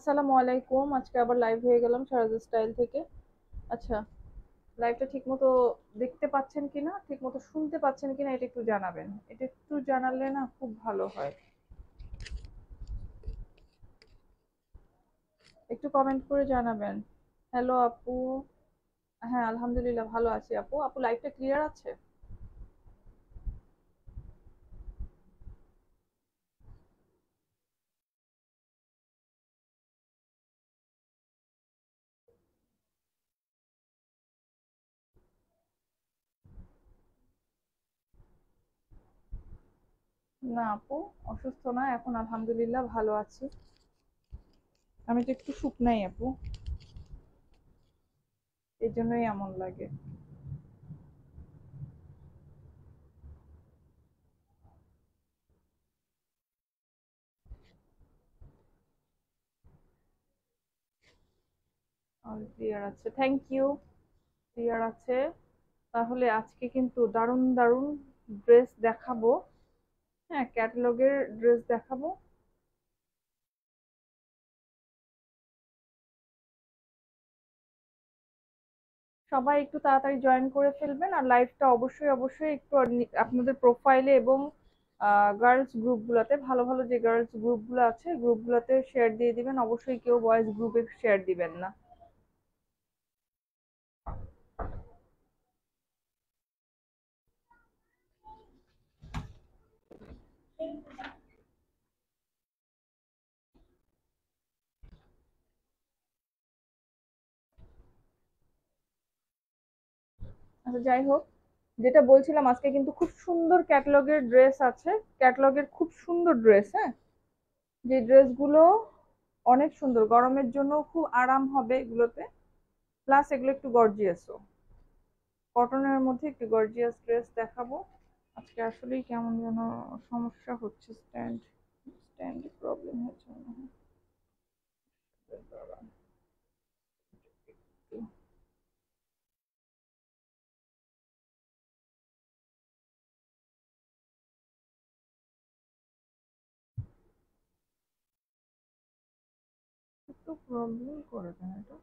আসসালামু আলাইকুম। আজকে আবার লাইভ হয়ে গেলাম শারাজ স্টাইল থেকে। আচ্ছা লাইভটা ঠিকমতো দেখতে পাচ্ছেন কিনা, ঠিকমতো শুনতে পাচ্ছেন কিনা, এটা একটু জানাবেন। এটা একটু জানালে না খুব ভালো হয়। একটু কমেন্ট করে জানাবেন। হ্যালো আপু। হ্যাঁ আলহামদুলিল্লাহ ভালো আছি আপু। আপু লাইভটা ক্লিয়ার আছে? না আপু, অসুস্থ না, এখন আলহামদুলিল্লাহ ভালো আছি। আমি তো একটু শুকনাই আপু। এই জন্যই এমন লাগে। আছে। থ্যাংক ইউ আছে। তাহলে আজকে কিন্তু দারুণ দারুণ ড্রেস দেখাবো। হ্যাঁ ক্যাটালগের ড্রেস দেখাবো। সবাই একটু তাড়াতাড়ি জয়েন করে ফেলবেন আর লাইভটা অবশ্যই অবশ্যই একটু আপনাদের প্রোফাইলে এবং গার্লস গ্রুপগুলোতে ভালো ভালো যে গার্লস গ্রুপগুলো আছে গ্রুপগুলোতে শেয়ার দিয়ে দিবেন। অবশ্যই কেউ বয়েজ গ্রুপে শেয়ার দিবেন না। আচ্ছা যাই হোক, যেটা বলছিলাম, আজকে কিন্তু খুব সুন্দর ক্যাটালগের ড্রেস আছে। ক্যাটালগের খুব সুন্দর ড্রেস হ্যাঁ? যে ড্রেসগুলো অনেক সুন্দর, গরমের জন্য খুব আরাম হবে এগুলোতে। প্লাস এগুলো একটু গর্জিয়াসও কটনের মধ্যে একটু গর্জিয়াস ড্রেস দেখাবো। আজকে আসলেই কেমন যেন সমস্যা হচ্ছে স্ট্যান্ড স্ট্যান্ড প্রবলেম হচ্ছে মনে হয়। একটু প্রবলেম করে দেন এটা?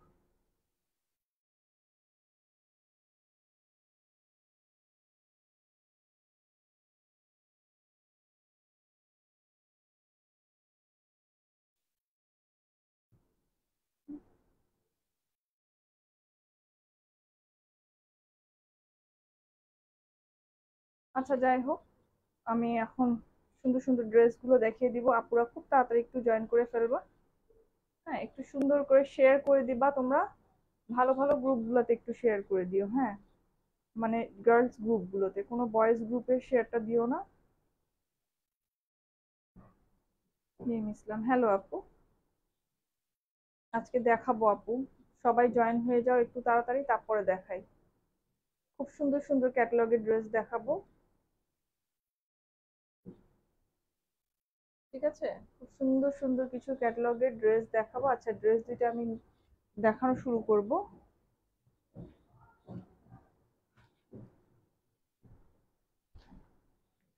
আচ্ছা যাই হোক, আমি এখন সুন্দর সুন্দর ড্রেসগুলো দেখিয়ে দিব। আপুরা খুব তাড়াতাড়ি একটু জয়েন করে ফেলবা। হ্যাঁ একটু সুন্দর করে শেয়ার করে দিবা। তোমরা ভালো ভালো গ্রুপগুলোতে একটু শেয়ার করে দিও হ্যাঁ? মানে গার্লস গ্রুপগুলোতে কোনো বয়েজ গ্রুপে শেয়ারটা দিও না। ইসলাম হ্যালো আপু। আজকে দেখাবো আপু। সবাই জয়েন হয়ে যাও, একটু তাড়াতাড়ি, তারপরে দেখাই। খুব সুন্দর সুন্দর ক্যাটালগের ড্রেস দেখাবো। ঠিক আছে? খুব সুন্দর সুন্দর কিছু ক্যাটালগের ড্রেস দেখাবো। আচ্ছা ড্রেস দুইটা আমি দেখানো শুরু করব।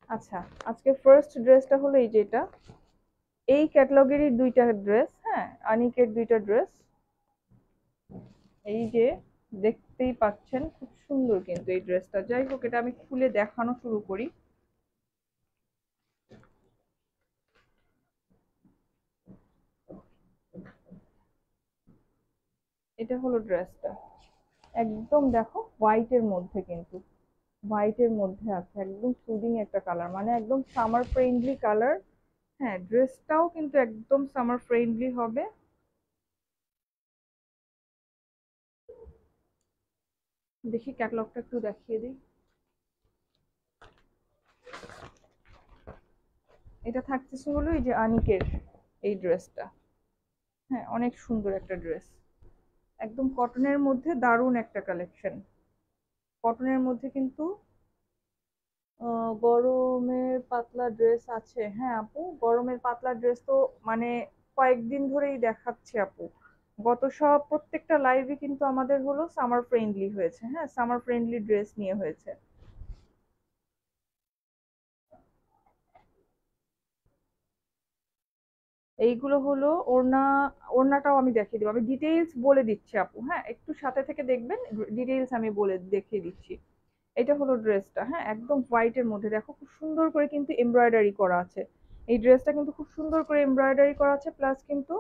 আচ্ছা আজকে ফার্স্ট ড্রেসটা হলো এই যেটা এই ক্যাটালগেরই দুইটা ড্রেস হ্যাঁ? আনিকের দুইটা ড্রেস। এই যে দেখতেই পাচ্ছেন, খুব সুন্দর কিন্তু এই ড্রেসটা। যাই হোক, এটা আমি খুলে দেখানো শুরু করি। এটা হলো ড্রেসটা। একদম দেখো হোয়াইটের মধ্যে কিন্তু। হোয়াইটের মধ্যে আছে, একদম সুদিং একটা কালার মানে একদম সামার ফ্রেন্ডলি কালার হ্যাঁ ড্রেসটাও কিন্তু একদম সামার ফ্রেন্ডলি হবে। দেখি ক্যাটলগটা একটু দেখিয়ে দিই। এটা থাকতেছে হলো এই যে আনিকের এই ড্রেসটা। হ্যাঁ অনেক সুন্দর একটা ড্রেস। একদম কটনের মধ্যে দারুণ একটা কালেকশন কটনের মধ্যে কিন্তু গরমের পাতলা ড্রেস আছে। হ্যাঁ আপু, গরমের পাতলা ড্রেস তো মানে কয়েকদিন ধরেই দেখাচ্ছে আপু। গত সব প্রত্যেকটা লাইভই কিন্তু আমাদের হলো সামার ফ্রেন্ডলি হয়েছে। হ্যাঁ সামার ফ্রেন্ডলি ড্রেস নিয়ে হয়েছে। এইগুলো হলো ওড়না, ওড়নাটাও আমি দেখিয়ে দেবো। আমি ডিটেইলস বলে দিচ্ছি আপু হ্যাঁ? একটু সাথে থেকে দেখবেন ডিটেইলস আমি বলে দেখিয়ে দিচ্ছি। এটা হলো ড্রেসটা হ্যাঁ? একদম হোয়াইটের মধ্যে। দেখো খুব সুন্দর করে কিন্তু এমব্রয়ডারি করা আছে। এই ড্রেসটা কিন্তু খুব সুন্দর করে এমব্রয়ডারি করা আছে প্লাস কিন্তু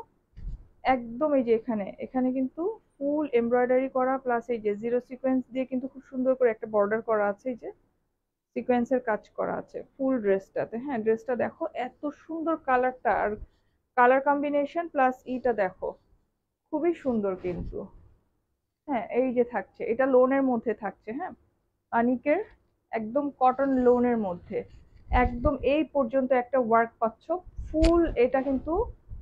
একদম এই যে এখানে এখানে কিন্তু ফুল এমব্রয়ডারি করা প্লাস এই যে জিরো সিকোয়েন্স দিয়ে কিন্তু খুব সুন্দর করে একটা বর্ডার করা আছে, এই যে সিকোয়েন্সের কাজ করা আছে ফুল ড্রেসটাতে হ্যাঁ? ড্রেসটা দেখো, এত সুন্দর কালারটা আর কালার কম্বিনেশন প্লাস ইটা দেখো। খুবই সুন্দর কিন্তু। হ্যাঁ এই যে থাকছে, এটা লোনের মধ্যে থাকছে হ্যাঁ? আনিকের একদম কটন লোনের মধ্যে। একদম এই পর্যন্ত একটা ওয়ার্ক পাচ্ছ। ফুল এটা কিন্তু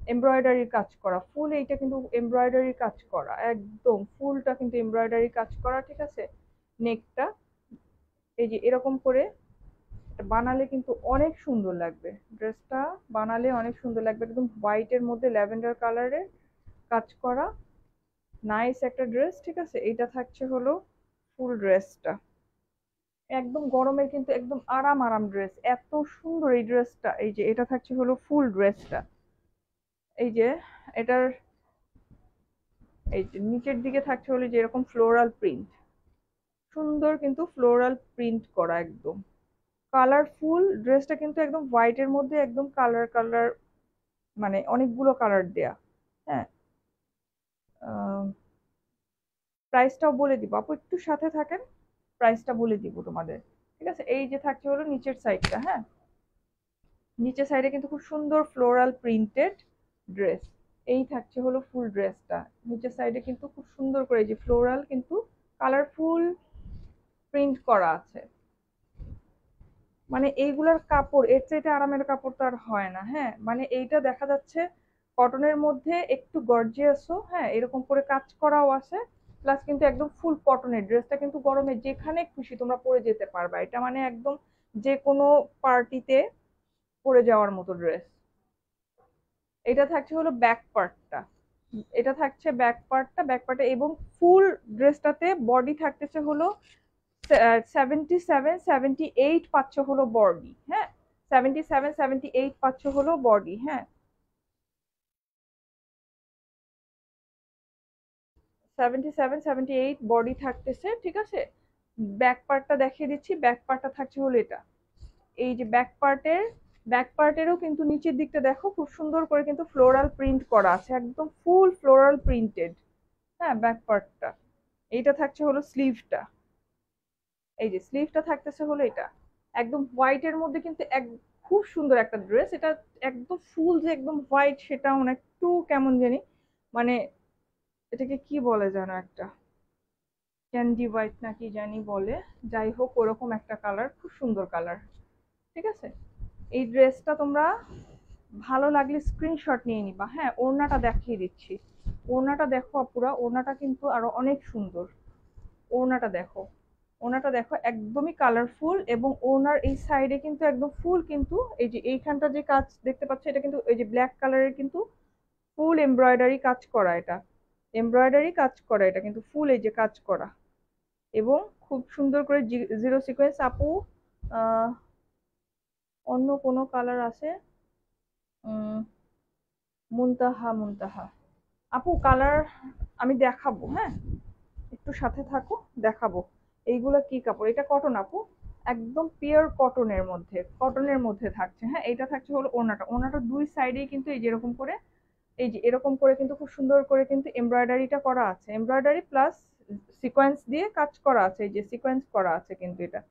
এমব্রয়ডারির কাজ করা। ফুল এইটা কিন্তু এমব্রয়ডারির কাজ করা। একদম ফুলটা কিন্তু এমব্রয়ডারি কাজ করা, ঠিক আছে? নেকটা এই যে এরকম করে বানালে কিন্তু অনেক সুন্দর লাগবে। ড্রেসটা বানালে অনেক সুন্দর লাগবে। একদম হোয়াইটের মধ্যে ল্যাভেন্ডার কালারের কাজ করা। নাইস একটা ড্রেস ঠিক আছে? এইটা থাকছে হলো ফুল ড্রেসটা একদম গরমের কিন্তু একদম আরাম আরাম ড্রেস এত সুন্দর এই ড্রেসটা এই যে এটা থাকছে হলো ফুল ড্রেসটা এই যে এটার এই যে নিচের দিকে থাকছে হলো যে এরকম ফ্লোরাল প্রিন্ট সুন্দর কিন্তু ফ্লোরাল প্রিন্ট করা একদম। কালারফুল ড্রেসটা কিন্তু একদম হোয়াইটের মধ্যে একদম কালার কালার মানে অনেকগুলো কালার দেয়া। হ্যাঁ। প্রাইসটাও বলে দিব। আপু, একটু সাথে থাকেন প্রাইসটা বলে দিব তোমাদের। ঠিক আছে? এই যে থাকছে হলো নিচের সাইডটা হ্যাঁ? নিচের সাইডে কিন্তু খুব সুন্দর ফ্লোরাল প্রিন্টেড ড্রেস এই থাকছে হলো ফুল ড্রেসটা নিচের সাইডে কিন্তু খুব সুন্দর করে যে ফ্লোরাল কিন্তু কালারফুল প্রিন্ট করা আছে। মানে এইগুলার কাপড়, এর চাইতে আরামের কাপড় তো আর হয় না হ্যাঁ? মানে এইটা দেখা যাচ্ছে কটনের মধ্যে একটু গর্জিয়াসও হ্যাঁ? এরকম করে কাজ করাও আছে প্লাস কিন্তু একদম ফুল কটনের ড্রেসটা কিন্তু গরমে যেখানে খুশি তোমরা পরে যেতে পারবা। এটা মানে একদম যে কোনো পার্টিতে পরে যাওয়ার মতো ড্রেস এটা থাকছে হলো ব্যাক পার্টটা এটা থাকছে ব্যাক পার্টটা ব্যাক পার্টে এবং ফুল ড্রেসটাতে বডি থাকতেছে হলো সেভেন্টি সেভেন সেভেন্টি এইট পাচ্ছ হলো বডি হ্যাঁ? সেভেন্টি সেভেন সেভেন্টি এইট পাচ্ছ হলো বডি হ্যাঁ? Seventy seven seventy eight body থাকতেছে, ঠিক আছে? ব্যাক পার্টটা দেখিয়ে দিচ্ছি, ব্যাক পার্টটা থাকছে হলো এটা। এই যে ব্যাক পার্টের, ব্যাক পার্টেরও কিন্তু নিচের দিকটা দেখো, খুব সুন্দর করে কিন্তু ফ্লোরাল প্রিন্ট করা আছে, একদম ফুল ফ্লোরাল প্রিন্টেড হ্যাঁ ব্যাক পার্টটা। এইটা থাকছে হলো স্লিভটা। এই যে স্লিভটা থাকতেছে হলো এটা। একদম হোয়াইটের মধ্যে কিন্তু এক, খুব সুন্দর একটা ড্রেস এটা একদম ফুল যে একদম হোয়াইট সেটা একটু কেমন জানি মানে এটাকে কি বলে জানো একটা? ক্যান্ডি হোয়াইট না কি জানি বলে। যাই হোক, ওরকম একটা কালার খুব সুন্দর কালার ঠিক আছে? এই ড্রেসটা তোমরা ভালো লাগলে স্ক্রিনশট নিয়ে নিবা। হ্যাঁ ওড়নাটা দেখিয়ে দিচ্ছি। ওড়নাটা দেখো আপুরা, ওড়নাটা কিন্তু আরও অনেক সুন্দর। ওড়নাটা দেখো। ওড়নাটা দেখো একদমই কালারফুল এবং ওনার এই সাইডে কিন্তু একদম ফুল কিন্তু এই যে এইখানটা যে কাজ দেখতে পাচ্ছ এটা কিন্তু এই যে ব্ল্যাক কালারের কিন্তু ফুল এমব্রয়ডারি কাজ করা এটা। এমব্রয়ডারি কাজ করা এটা কিন্তু ফুল এই যে কাজ করা। এবং খুব সুন্দর করে জিরো সিকোয়েন্স আপু অন্য কোনো কালার আছে? মুনতাহা মুনতাহা। আপু কালার আমি দেখাবো হ্যাঁ? একটু সাথে থাকো, দেখাবো। এইগুলো কি কাপড়? এটা কটন আপু। একদম পিওর কটনের মধ্যে কটনের মধ্যে থাকছে। হ্যাঁ এটা থাকছে হলো ওনাটা ওনাটা দুই সাইডেই কিন্তু এই যেরকম করে, এই যে এরকম করে কিন্তু খুব সুন্দর করে কিন্তু এমব্রয়ডারিটা করা আছে। এমব্রয়ডারি প্লাস সিকোয়েন্স দিয়ে কাজ করা আছে। এই যে সিকোয়েন্স করা আছে কিন্তু এটা।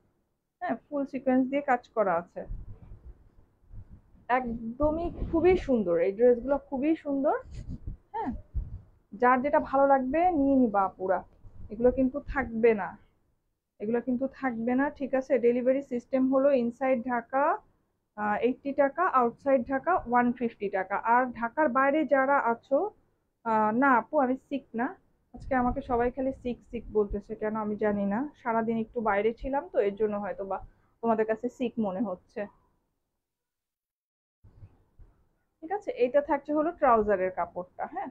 হ্যাঁ ফুল সিকোয়েন্স দিয়ে কাজ করা আছে। একদমই খুবই সুন্দর। এই ড্রেসগুলো খুবই সুন্দর। হ্যাঁ যার যেটা ভালো লাগবে নিয়ে নিবা পুরা এগুলো কিন্তু থাকবে না। এগুলো কিন্তু থাকবে না, ঠিক আছে? ডেলিভারি সিস্টেম হলো ইনসাইড ঢাকা এইটটি টাকা আউটসাইড ঢাকা ওয়ান ফিফটি টাকা। আর ঢাকার বাইরে যারা আছো না আপু, আমি সিক না। আজকে আমাকে সবাই খালি সিক সিক বলতেছে, কেন আমি জানি না। সারাদিন একটু বাইরে ছিলাম তো, এর জন্য হয়তো বা তোমাদের কাছে সিক মনে হচ্ছে। ঠিক আছে? এইটা থাকছে হলো ট্রাউজারের কাপড়টা হ্যাঁ?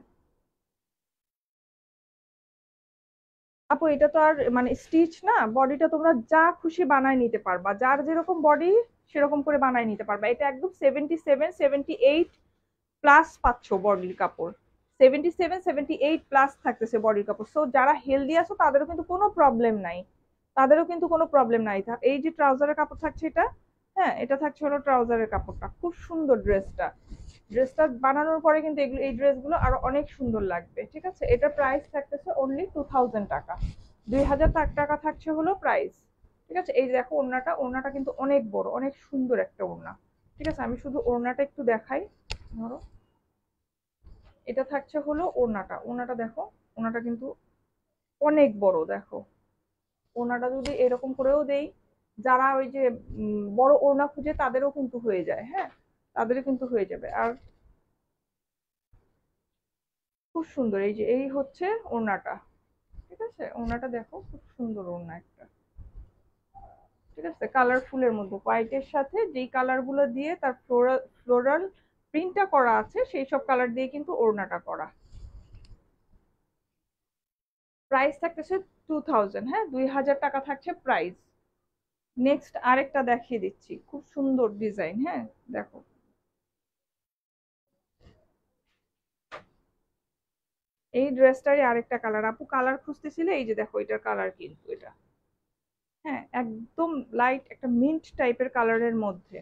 আপু, এটা তো আর মানে স্টিচ না বডিটা তোমরা যা খুশি বানায় নিতে পারবা। যার যেরকম বডি সেরকম করে বানায় নিতে পারবা। এটা একদম seventy seven seventy eight plus পাচ্ছ বডির কাপড়। Seventy seven seventy eight plus থাকতেছে বডির কাপড়। সো যারা হেলদি আছো, তাদেরও কিন্তু কোনো প্রবলেম নাই। তাদেরও কিন্তু কোনো প্রবলেম নাই। এই যে ট্রাউজারের কাপড় থাকছে এটা হ্যাঁ এটা থাকছে হলো ট্রাউজারের কাপড়টা। খুব সুন্দর ড্রেসটা ড্রেসটা বানানোর পরে কিন্তু এগুলো, এই ড্রেসগুলো আরও অনেক সুন্দর লাগবে, ঠিক আছে? এটা প্রাইস থাকতেছে অনলি টু থাউজেন্ড টাকা। দুই হাজার টাকা থাকছে হলো প্রাইস ঠিক আছে? এই দেখো ওড়নাটা ওড়নাটা কিন্তু অনেক বড়, অনেক সুন্দর একটা ওড়না, ঠিক আছে? আমি শুধু ওড়নাটা একটু দেখাই, ধরো। এটা থাকছে হলো ওড়নাটা ওড়নাটা দেখো, ওড়নাটা কিন্তু অনেক বড়, দেখো। ওড়নাটা যদি এরকম করেও দেই, যারা ওই যে বড় ওড়না খুঁজে তাদেরও কিন্তু হয়ে যায় হ্যাঁ? তাদেরও কিন্তু হয়ে যাবে। আর খুব সুন্দর, এই যে, এই হচ্ছে ওড়নাটা। ঠিক আছে? ওড়নাটা দেখো, খুব সুন্দর ওড়না একটা। ঠিক আছে? কালারফুলের মধ্যে। হোয়াইটের সাথে যেই কালারগুলো দিয়ে তার ফ্লোরাল ফ্লোরাল প্রিন্টটা করা আছে, সেই সব কালার দিয়ে কিন্তু ওড়নাটা করা। প্রাইস থাকতেছে টু থাউজেন্ড হ্যাঁ? দুই হাজার টাকা থাকছে প্রাইস নেক্সট আরেকটা দেখিয়ে দিচ্ছি। খুব সুন্দর ডিজাইন হ্যাঁ? দেখো। এই ড্রেসটারই আরেকটা কালার আপু কালার খুঁজতেছিলে, এই যে দেখো, এটার কালার কিন্তু এটা। হ্যাঁ একদম লাইট একটা মিন্ট টাইপের কালারের মধ্যে।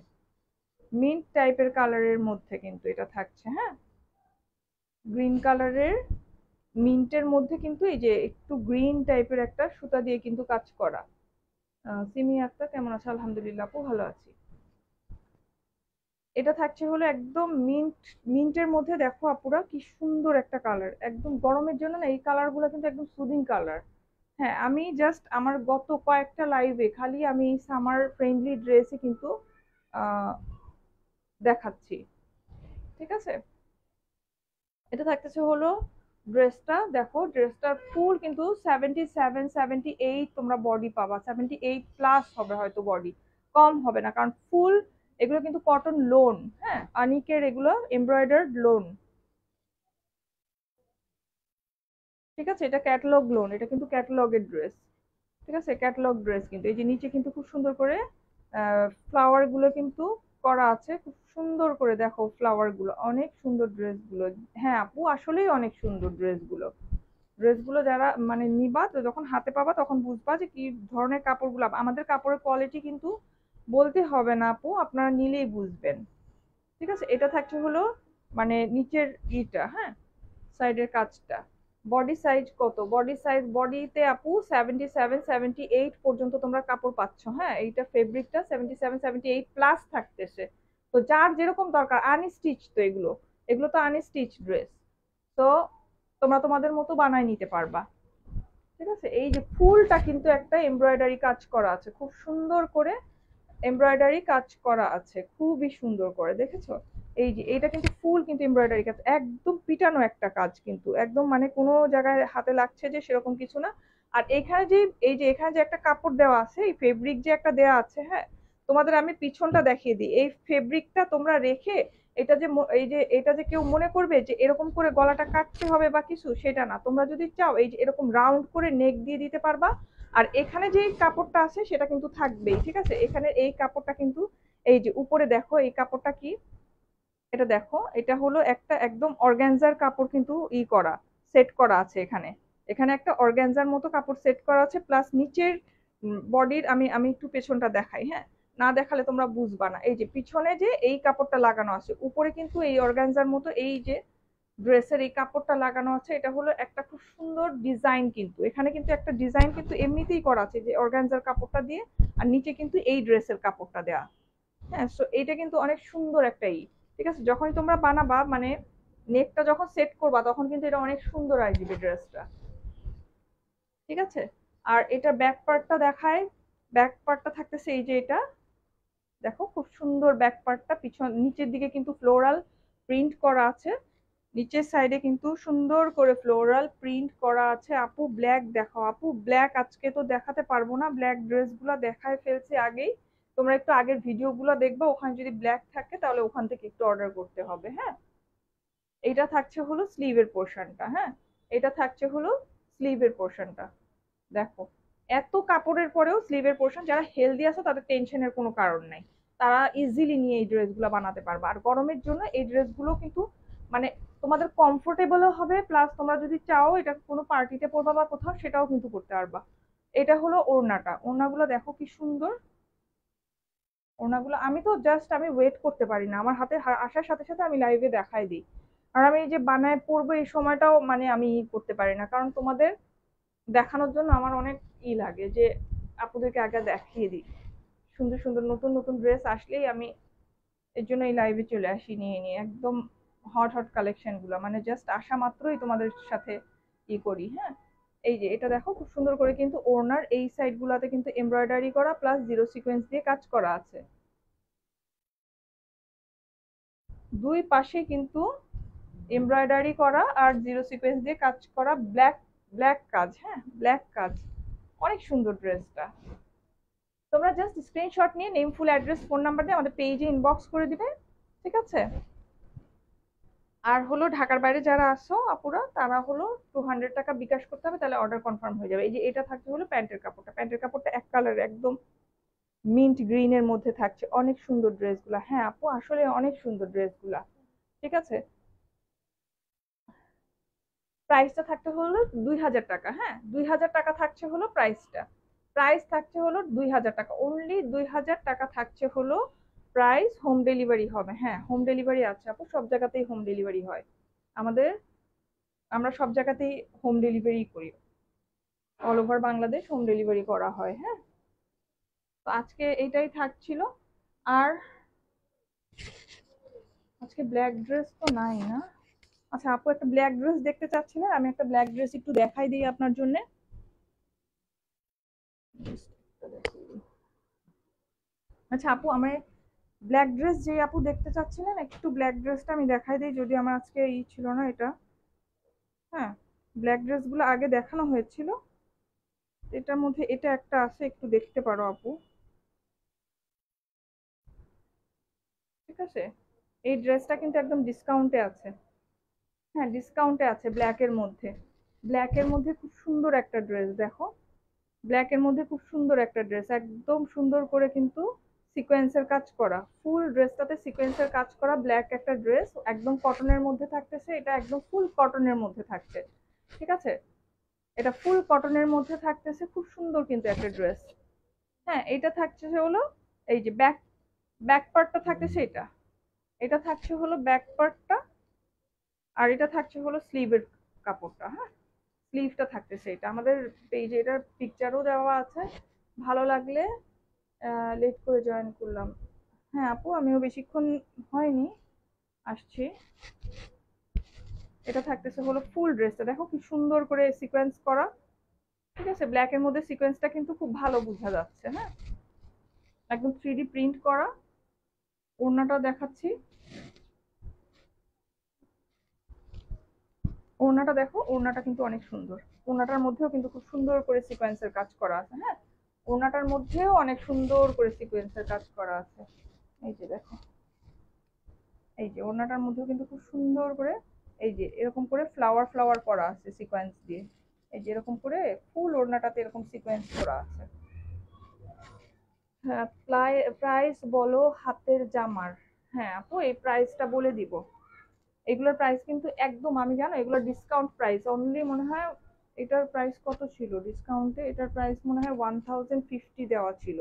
মিন্ট টাইপের কালারের মধ্যে কিন্তু এটা থাকছে হ্যাঁ? গ্রিন কালারের মিন্টের মধ্যে কিন্তু এই যে একটু গ্রিন টাইপের একটা সুতা দিয়ে কিন্তু কাজ করা। সিমি আক্তার, কেমন আছে? আলহামদুলিল্লাহ আপু, ভালো আছি। এটা থাকছে হলো একদম মিন্ট মিন্টের মধ্যে দেখো আপুরা কি সুন্দর একটা কালার একদম গরমের জন্য না এই কালারগুলো কিন্তু একদম সুদিং কালার হ্যাঁ আমি জাস্ট আমার গত কয়েকটা লাইভে খালি আমি সামার ফ্রেন্ডলি ড্রেসই কিন্তু দেখাচ্ছি। ঠিক আছে? এটা থাকতেছে হলো ড্রেসটা দেখো ড্রেসটার ফুল কিন্তু সেভেন্টি সেভেন সেভেন্টি এইট তোমরা বডি পাবা। সেভেন্টি এইট প্লাস হবে হয়তো বডি কম হবে না, কারণ ফুল এগুলো কিন্তু কটন লোন হ্যাঁ? আনিকের এগুলো এমব্রয়ডার্ড লোন ঠিক আছে? এটা ক্যাটালগ লোন এটা কিন্তু ক্যাটালগের ড্রেস ঠিক আছে? ক্যাটালগ ড্রেস কিন্তু। এই যে নিচে কিন্তু খুব সুন্দর করে ফ্লাওয়ারগুলো কিন্তু করা আছে। খুব সুন্দর করে দেখো ফ্লাওয়ারগুলো। অনেক সুন্দর ড্রেসগুলো। হ্যাঁ আপু, আসলেই অনেক সুন্দর ড্রেসগুলো। ড্রেসগুলো যারা মানে নিবা যখন হাতে পাবা তখন বুঝবা যে কি ধরনের কাপড়গুলো আমাদের কাপড়ের কোয়ালিটি কিন্তু বলতে হবে না আপু, আপনারা নিলেই বুঝবেন। ঠিক আছে? এটা থাকছে হলো মানে নিচের ইটা হ্যাঁ? সাইডের কাজটা। বডি সাইজ কত? বডি সাইজ বডিতে আপু সেভেন্টি সেভেন সেভেন্টি এইট পর্যন্ত তোমরা কাপড় পাচ্ছ হ্যাঁ? এইটা ফেব্রিকটা seventy seven seventy eight plus থাকতেছে। তো যার যেরকম দরকার আনস্টিচ তো এগুলো। এগুলো তো আনস্টিচ ড্রেস তো তোমরা তোমাদের মতো বানায় নিতে পারবা। ঠিক আছে? এই যে ফুলটা কিন্তু একটা এমব্রয়ডারি কাজ করা আছে। খুব সুন্দর করে এমব্রয়ডারি কাজ করা আছে, খুবই সুন্দর করে, দেখেছ? এই যে এটা কিন্তু ফুল কিন্তু এমব্রয়ডারি কাজ, একদম পিটানো একটা কাজ কিন্তু, একদম মানে কোনো জায়গায় হাতে লাগছে যে সেরকম কিছু না। আর এখানে যে, এই যে, এখানে যে একটা কাপড় দেওয়া আছে, এই ফেব্রিক যে একটা দেওয়া আছে হ্যাঁ তোমাদের আমি পিছনটা দেখিয়ে দিই। এই ফেব্রিকটা তোমরা রেখে এটা যে এই যে, এটা যে কেউ মনে করবে যে এরকম করে গলাটা কাটতে হবে বা কিছু, সেটা না। তোমরা যদি চাও এই যে এরকম রাউন্ড করে নেক দিয়ে দিতে পারবা। আর এখানে যে কাপড়টা আছে সেটা কিন্তু থাকবেই, ঠিক আছে? এখানে এই কাপড়টা কিন্তু, এই যে উপরে দেখো, এই কাপড়টা কি? এটা দেখো, এটা হলো একটা একদম অর্গ্যানজার কাপড় কিন্তু ই করা সেট করা আছে এখানে। এখানে একটা অর্গ্যানজার মতো কাপড় সেট করা আছে প্লাস নিচের বডির আমি আমি একটু পেছনটা দেখাই হ্যাঁ? না দেখালে তোমরা বুঝবা না। এই যে পিছনে যে এই কাপড়টা লাগানো আছে, উপরে কিন্তু এই অর্গ্যানজার মতো এই যে ড্রেসের এই কাপড়টা লাগানো আছে, এটা হলো একটা খুব সুন্দর ডিজাইন কিন্তু। এখানে কিন্তু একটা ডিজাইন কিন্তু এমনিতেই করা আছে যে অর্গ্যানজার কাপড়টা দিয়ে আর নিচে কিন্তু এই ড্রেসের কাপড়টা দেওয়া হ্যাঁ সো এইটা কিন্তু অনেক সুন্দর একটা ই। ঠিক আছে? যখনই তোমরা বানাবা মানে নেকটা যখন সেট করবা, তখন কিন্তু এটা অনেক সুন্দর আসবে ড্রেসটা। ঠিক আছে? আর এটা ব্যাক পার্টটা দেখায়। ব্যাক পার্টটা থাকতেছে এই যে এটা। দেখো, খুব সুন্দর ব্যাক পার্টটা পিছন, নিচের দিকে কিন্তু ফ্লোরাল প্রিন্ট করা আছে। নিচের সাইডে কিন্তু সুন্দর করে ফ্লোরাল প্রিন্ট করা আছে। আপু ব্ল্যাক দেখো আপু ব্ল্যাক আজকে তো দেখাতে পারব না। ব্ল্যাক ড্রেসগুলো দেখায় ফেলছে আগেই। তোমরা একটু আগের ভিডিওগুলো দেখবা। ওখানে যদি ব্ল্যাক থাকে, তাহলে ওখান থেকে একটু অর্ডার করতে হবে হ্যাঁ? এটা থাকছে হলো স্লিভের পোর্শনটা হ্যাঁ? এটা থাকছে হলো স্লিভের পোর্শনটা দেখো, এত কাপড়ের পরেও স্লিভের পোর্শন যারা হেলদি আছে, তাদের টেনশনের কোনো কারণ নাই। তারা ইজিলি নিয়ে এই ড্রেসগুলো বানাতে পারবে। আর গরমের জন্য এই ড্রেসগুলো কিন্তু মানে তোমাদের কমফোর্টেবলও হবে প্লাস তোমরা যদি চাও এটা কোনো পার্টিতে পরবা বা কোথাও, সেটাও কিন্তু করতে পারবা। এটা হলো ওড়নাটা। ওড়নাগুলো দেখো কি সুন্দর। ওড়নাগুলো, আমি তো জাস্ট আমি ওয়েট করতে পারি না। আমার হাতে আসার সাথে সাথে আমি লাইভে দেখাই দিই। আর আমি যে বানায় পরবো, এই সময়টাও মানে আমি করতে পারি না। কারণ তোমাদের দেখানোর জন্য আমার অনেক ই লাগে যে, আপুদেরকে আগে দেখিয়ে দিই। সুন্দর সুন্দর নতুন নতুন ড্রেস আসলেই আমি এর জন্য এই লাইভে চলে আসি নিয়ে নিয়ে। একদম হট হট কালেকশনগুলো মানে জাস্ট আসা মাত্রই তোমাদের সাথে ই করি হ্যাঁ? এই যে, এটা দেখো খুব সুন্দর করে কিন্তু ওড়নার এই সাইডগুলোতে কিন্তু এমব্রয়ডারি করা প্লাস জিরো সিকোয়েন্স দিয়ে কাজ করা আছে। দুই পাশে কিন্তু এমব্রয়ডারি করা আর জিরো সিকোয়েন্স দিয়ে কাজ করা ব্ল্যাক ব্ল্যাক কাজ হ্যাঁ? ব্ল্যাক কাজ। অনেক সুন্দর ড্রেসটা তোমরা জাস্ট স্ক্রিনশট নিয়ে name full address phone number দিয়ে আমাদের পেজে ইনবক্স করে দিবে, ঠিক আছে? আর হলো ঢাকার বাইরে যারা আসো আপুরা, তারা হলো টু হান্ড্রেড টাকা বিকাশ করতে হবে, তাহলে অর্ডার কনফার্ম হয়ে যাবে। এই যে এটা থাকছে হলো প্যান্টের কাপড়টা। প্যান্টের কাপড়টা এক কালার একদম মিন্ট গ্রিনের মধ্যে থাকছে। অনেক সুন্দর ড্রেসগুলা। হ্যাঁ আপু, আসলে অনেক সুন্দর ড্রেসগুলা। ঠিক আছে? প্রাইসটা থাকতে হলো দুই হাজার টাকা। হ্যাঁ দুই হাজার টাকা থাকছে হলো প্রাইসটা প্রাইস থাকছে হলো দুই হাজার টাকা। অনলি দুই হাজার টাকা থাকছে হলো প্রাইস হোম ডেলিভারি হবে। হ্যাঁ হোম ডেলিভারি আছে আপু, সব জায়গাতেই হোম ডেলিভারি হয়। আমাদের, আমরা সব জায়গাতেই হোম ডেলিভারি করি। All over Bangladesh home delivery করা হয় হ্যাঁ। তো আজকে এইটাই থাকছিল। আর আজকে ব্ল্যাক ড্রেস তো নাই না। আচ্ছা আপু, একটা ব্ল্যাক ড্রেস দেখতে চাচ্ছিলেন, আমি একটা ব্ল্যাক ড্রেস একটু দেখাই দিই আপনার জন্য। আচ্ছা আপু, আমার ব্ল্যাক ড্রেস যে আপু দেখতে চাচ্ছিলেন, একটু ব্ল্যাক ড্রেসটা আমি দেখাই দিই, যদি আমার আজকে ই ছিল না এটা। হ্যাঁ ব্ল্যাক ড্রেসগুলো আগে দেখানো হয়েছিল। এটার মধ্যে এটা একটা আছে, একটু দেখতে পারো আপু। ঠিক আছে? এই ড্রেসটা কিন্তু একদম ডিসকাউন্টে আছে। হ্যাঁ ডিসকাউন্টে আছে ব্ল্যাকের মধ্যে। ব্ল্যাকের মধ্যে খুব সুন্দর একটা ড্রেস দেখো। ব্ল্যাকের মধ্যে খুব সুন্দর একটা ড্রেস একদম সুন্দর করে কিন্তু সিকোয়েন্সের কাজ করা। ফুল ড্রেসটাতে সিকোয়েন্সের কাজ করা ব্ল্যাক একটা ড্রেস একদম কটনের মধ্যে থাকতেছে, এটা একদম ফুল কটনের মধ্যে থাকছে। ঠিক আছে? এটা ফুল কটনের মধ্যে থাকতেছে, খুব সুন্দর কিন্তু একটা ড্রেস হ্যাঁ এটা থাকছে হলো, এই যে ব্যাক ব্যাক পার্টটা থাকতেছে এটা। এটা থাকছে হলো ব্যাক পার্টটা আর এটা থাকছে হলো স্লিভের কাপড়টা হ্যাঁ? স্লিভটা থাকতেছে এটা। আমাদের পেজে এটার পিকচারও দেওয়া আছে। ভালো লাগলে লেট করে জয়েন করলাম। হ্যাঁ আপু, আমিও বেশিক্ষণ হয়নি, আসছি। এটা থাকতেছে হলো ফুল ড্রেসটা দেখো কি সুন্দর করে সিকোয়েন্স করা। ঠিক আছে? ব্ল্যাকের মধ্যে সিকোয়েন্সটা কিন্তু খুব ভালো বোঝা যাচ্ছে হ্যাঁ? একদম থ্রি প্রিন্ট করা। ওড়নাটা দেখাচ্ছি। ওড়নাটা দেখো, ওড়নাটা কিন্তু অনেক সুন্দর। ওড়নাটার মধ্যেও কিন্তু খুব সুন্দর করে সিকোয়েন্সের কাজ করা আছে হ্যাঁ? ওড়নাটার মধ্যেও অনেক সুন্দর করে সিকোয়েন্সের কাজ করা আছে। এই যে দেখো। এই যে ওড়নাটার মধ্যেও কিন্তু খুব সুন্দর করে, এই যে এরকম করে ফ্লাওয়ার ফ্লাওয়ার করা আছে সিকোয়েন্স দিয়ে। এই যে এরকম করে ফুল ওড়নাটাতে এরকম সিকোয়েন্স করা আছে। হ্যাঁ প্রাইস বলো হাতের জামার। হ্যাঁ আপু, এই প্রাইসটা বলে দিব। এগুলোর প্রাইস কিন্তু একদম, আমি জানো, এগুলোর ডিসকাউন্ট প্রাইস অনলি মনে হয় এটার প্রাইস কত ছিল? ডিসকাউন্টে এটার প্রাইস মনে হয় ওয়ান থাউজেন্ড ফিফটি দেওয়া ছিল।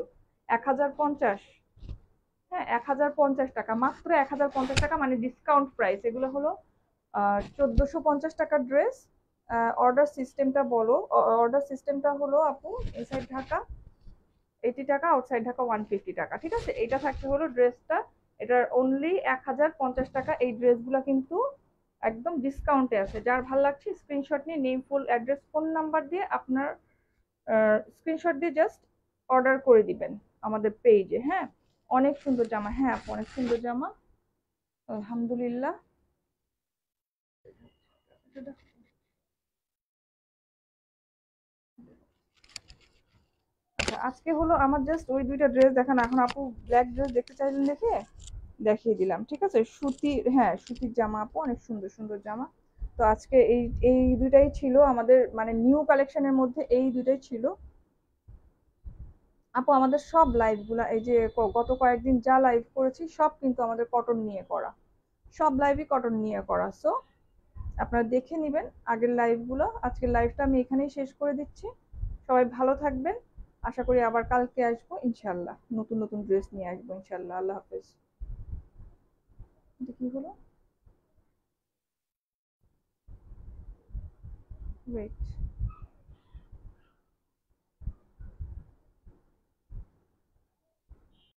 এক হাজার পঞ্চাশ। হ্যাঁ এক হাজার পঞ্চাশ টাকা, মাত্র এক হাজার পঞ্চাশ টাকা মানে ডিসকাউন্ট প্রাইস এগুলো হলো চোদ্দোশো পঞ্চাশ টাকার ড্রেস অর্ডার সিস্টেমটা বলো অর্ডার সিস্টেমটা হলো আপু ইনসাইড ঢাকা এইটি টাকা আউটসাইড ঢাকা ওয়ান ফিফটি টাকা। ঠিক আছে? এটা থাকতে হলো ড্রেসটা এটার অনলি এক হাজার পঞ্চাশ টাকা এই ড্রেসগুলো কিন্তু একদম ডিসকাউন্টে আছে। যার ভালো লাগছে স্ক্রিনশট নিয়ে name full address phone number দিয়ে আপনার স্ক্রিনশট দিয়ে জাস্ট অর্ডার করে দিবেন আমাদের পেজে হ্যাঁ? অনেক সুন্দর জামা হ্যাঁ অনেক সুন্দর জামা। আলহামদুলিল্লাহ। আচ্ছা আজকে হলো আমার জাস্ট ওই দুইটা ড্রেস দেখান। এখন আপু ব্ল্যাক ড্রেস দেখতে চাইলেন দেখে? দেখিয়ে দিলাম, ঠিক আছে? সুতির হ্যাঁ সুতির জামা আপু, অনেক সুন্দর সুন্দর জামা। তো আজকে এই এই দুইটাই ছিল আমাদের মানে নিউ কালেকশনের মধ্যে এই দুইটাই ছিল। আপু, আমাদের সব লাইভগুলা এই যে গত কয়েকদিন যা লাইভ করেছি, সব কিন্তু আমাদের কটন নিয়ে করা। সব লাইভই কটন নিয়ে করা। সো আপনারা দেখে নেবেন আগের লাইভগুলো আজকের লাইভটা আমি এখানেই শেষ করে দিচ্ছি। সবাই ভালো থাকবেন। আশা করি আবার কালকে আসব ইনশাল্লাহ নতুন নতুন ড্রেস নিয়ে আসব ইনশাল্লাহ আল্লাহ হাফেজ। এটা কি হলো? ওয়েট